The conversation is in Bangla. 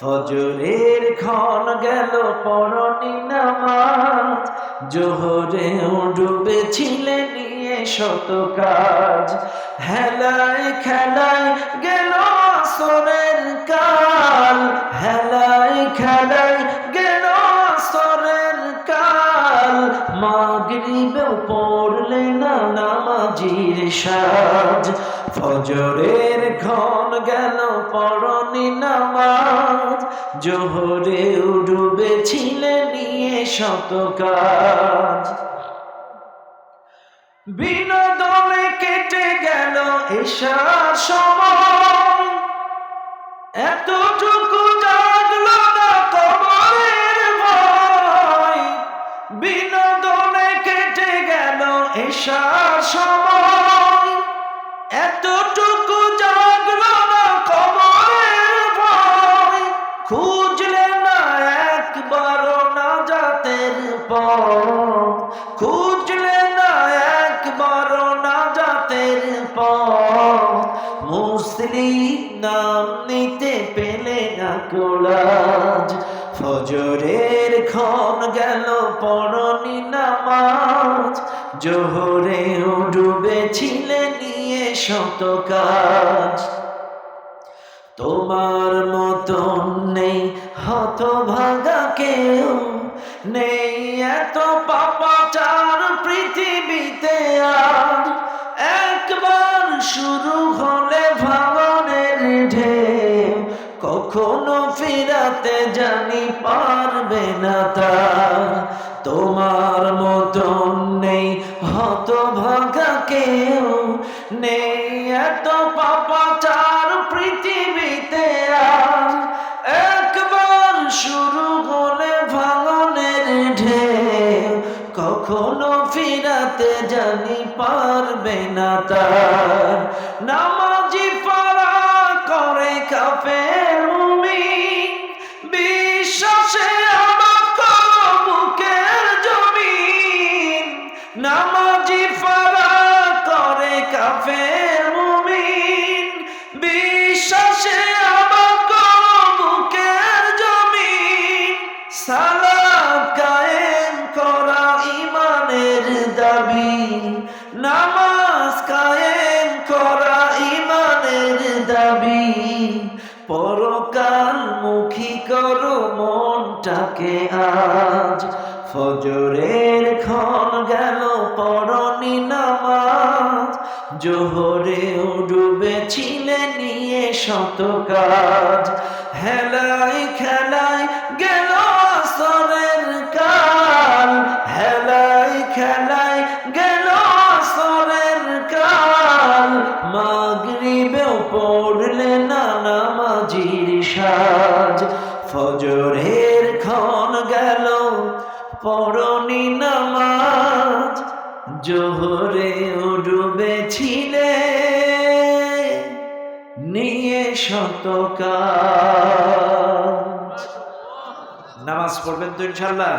ফজরের ক্ষণ গেল পরনি নামাজ। জোহরে ডুবেছিলে নিয়ে শত কাজ। হেলায় খেলায় গেল আসরের কাল। হেলায় খেলায় গেল আসরের কাল। মাগরিবেও পড়লে না নামাজির সাজ। ফজরের ক্ষণ গেল পরনি নামাজ। জোহরে ডুবেছিলে নিয়ে শত কাজ। বিনোদনে কেটে গেল এসার সময়। এতটুকু জাগলো না কবরের ভয়। বিনোদনে কেটে গেল এসার সময়। খুঁজলে না একবারও না জাতের পথ। খুঁজলে না একবারও না জাতের পথ। মুসলিম নাম নিতে পেলে না কোলাজ। ফজরের ক্ষণ গেল পরনি নামাজ। জোহরে ডুবেছিলে নিয়ে শত কাজ। তোমার মতন নেই, হতভাগা কেউ নেই। এত পাপাচার পৃথিবীতে আর একবার শুরু হলে ভাঙনের ঢেউ, কখনো ফিরাতে জানি পারবে না তার তোমার মতন নেই, হতভাগা কেউ নেই। এত পাপাচার কখনো ফিরাতে জানি পারবে না তার নামাজি পারা করে কাপে Yeah. জমি করে দাবি, পরকাল মুখী করো মনটাকে আজ। ফজরের ক্ষণ গেল, পরনি নামাজ। জোহরে ডুবেছিলে নিয়ে শত কাজ। হেলায় খেলাই সাজ ফজরের ক্ষণ গেল পরনি নামাজ জোহরে ডুবেছিলে নিয়ে শতকা নামাজ পড়বেন তো ইনশাল্লাহ